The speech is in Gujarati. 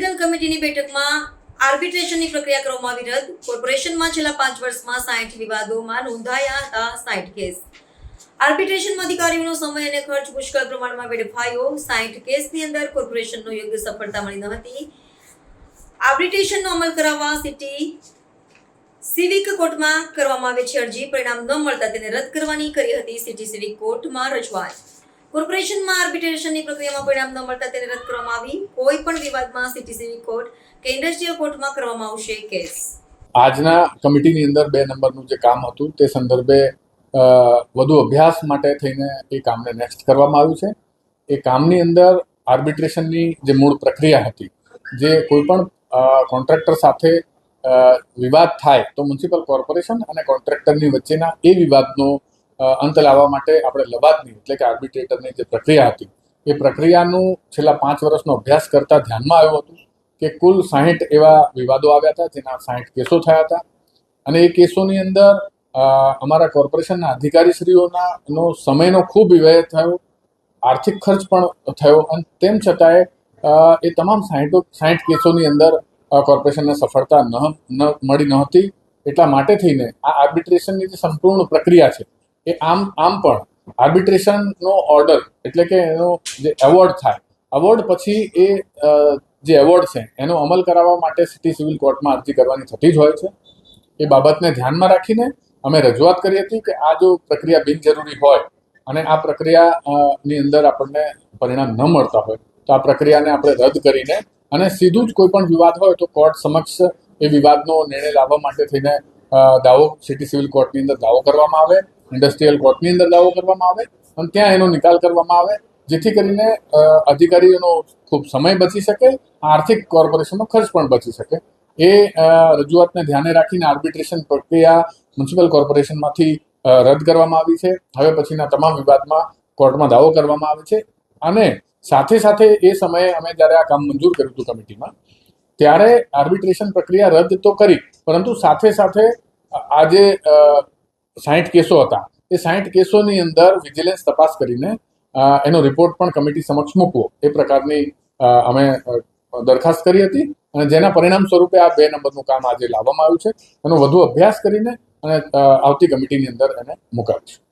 બેઠકમાં આર્બિટ્રેશનની પ્રક્રિયા કરવામાં આવી રદ. કોર્પોરેશનમાં છેલ્લા પાંચ વર્ષમાં સાઠ વિવાદોમાં નોંધાયા હતા સાઠ કેસ. આર્બિટ્રેશનમાં અધિકારીઓનો સમય અને ખર્ચ પુષ્કળ પ્રમાણમાં વેડફાયો. સાઠ કેસની અંદર કોર્પોરેશનનો યોગ્ય સફળતા મળી ન હતી. આર્બિટ્રેશનનો અમલ કરાવવા સિટી સિવિક કોર્ટમાં કરવામાં આવે છે અરજી. પરિણામ ન મળતા તેને રદ કરવાની કરી હતી સિટી સિવિક કોર્ટમાં રજૂઆત. કોર્પોરેશનમાં આર્બિટ્રેશનની પ્રક્રિયામાં પરિણામ ન મળતા તેને રદ કરવામાં આવી. કોઈ પણ વિવાદમાં સિટીસીની કોર્ટ કે ઇન્ડસ્ટ્રીયલ કોર્ટમાં કરવામાં આવશે કેસ. આજના કમિટીની અંદર બે નંબરનું જે કામ હતું તે સંદર્ભે વધુ અભ્યાસ માટે થઈને એ કામને નેક્સ્ટ કરવામાં આવ્યું છે. એ કામની અંદર આર્બિટ્રેશનની જે મૂળ પ્રક્રિયા હતી, જે કોઈ પણ કોન્ટ્રાક્ટર સાથે વિવાદ થાય તો મ્યુનિસિપલ કોર્પોરેશન અને કોન્ટ્રાક્ટરની વચ્ચેના એ વિવાદનો અંત લાવવા માટે આપણે લબાતની, એટલે કે આર્બિટ્રેટરની જે પ્રક્રિયા હતી, એ પ્રક્રિયાનું છેલ્લા પાંચ વર્ષનો અભ્યાસ કરતા ધ્યાનમાં આવ્યું હતું કે કુલ સાહીઠ એવા વિવાદો આવ્યા હતા, જેના સાહીઠ કેસો થયા હતા. અને એ કેસોની અંદર અમારા કોર્પોરેશનના અધિકારીશ્રીઓના નો સમયનો ખૂબ વ્યય થયો, આર્થિક ખર્ચ પણ થયો, અને તેમ છતાંય એ તમામ સાહીઠો, સાહીઠ કેસોની અંદર કોર્પોરેશનને સફળતા ન ન, મળી નહોતી. એટલા માટે થઈને આ આર્બિટ્રેશનની જે સંપૂર્ણ પ્રક્રિયા છે એ આમ આમ પણ. આર્બિટ્રેશનનો ઓર્ડર એટલે કે એનો જે એવોર્ડ થાય. એવોર્ડ પછી એ જે એવોર્ડ છે, એનો અમલ કરાવવા માટે સિટી સિવિલ કોર્ટમાં અરજી કરવાની થતી જ હોય છે. એ બાબતને ધ્યાનમાં રાખીને અમે રજૂઆત કરી હતી કે આ જો પ્રક્રિયા બિનજરૂરી હોય અને આ પ્રક્રિયા ની અંદર આપણને પરિણામ ન મળતા હોય, તો આ પ્રક્રિયાને આપણે રદ કરીને અને સીધું જ કોઈ પણ વિવાદ હોય તો કોર્ટ સમક્ષ એ વિવાદનો નિર્ણય લાવવા માટે થઈને દાવો સિટી સિવિલ કોર્ટની અંદર દાવો કરવામાં આવે. ઇન્ડસ્ટ્રીયલ કોર્ટની અંદર દાવો કરવામાં આવે અને ત્યાં એનો નિકાલ કરવામાં આવે, જેથી કરીને અધિકારીઓનો ખૂબ સમય બચી શકે, આર્થિક કોર્પોરેશનનો ખર્ચ પણ બચી શકે. એ રજૂઆતને ધ્યાને રાખીને આર્બિટ્રેશન પ્રક્રિયા મ્યુનિસિપલ કોર્પોરેશનમાંથી રદ કરવામાં આવી છે. હવે પછીના તમામ વિવાદમાં કોર્ટમાં દાવો કરવામાં આવે છે. અને સાથે સાથે એ સમયે અમે જ્યારે આ કામ મંજૂર કર્યું હતું કમિટીમાં, ત્યારે આર્બિટ્રેશન પ્રક્રિયા રદ તો કરી, પરંતુ સાથે સાથે આ જે સાહીઠ કેસો હતા. એ સાહીઠ કેસોની અંદર વિજિલન્સ તપાસ કરીને એનો રિપોર્ટ પણ કમિટી સમક્ષ મૂકવો. એ પ્રકારની અમે દરખાસ્ત કરી હતી અને જેના પરિણામ સ્વરૂપે આ બે નંબરનું કામ આજે લાવવામાં આવ્યું છે. એનો વધુ અભ્યાસ કરીને અને આવતી કમિટીની અંદર એને મુકાવીશું.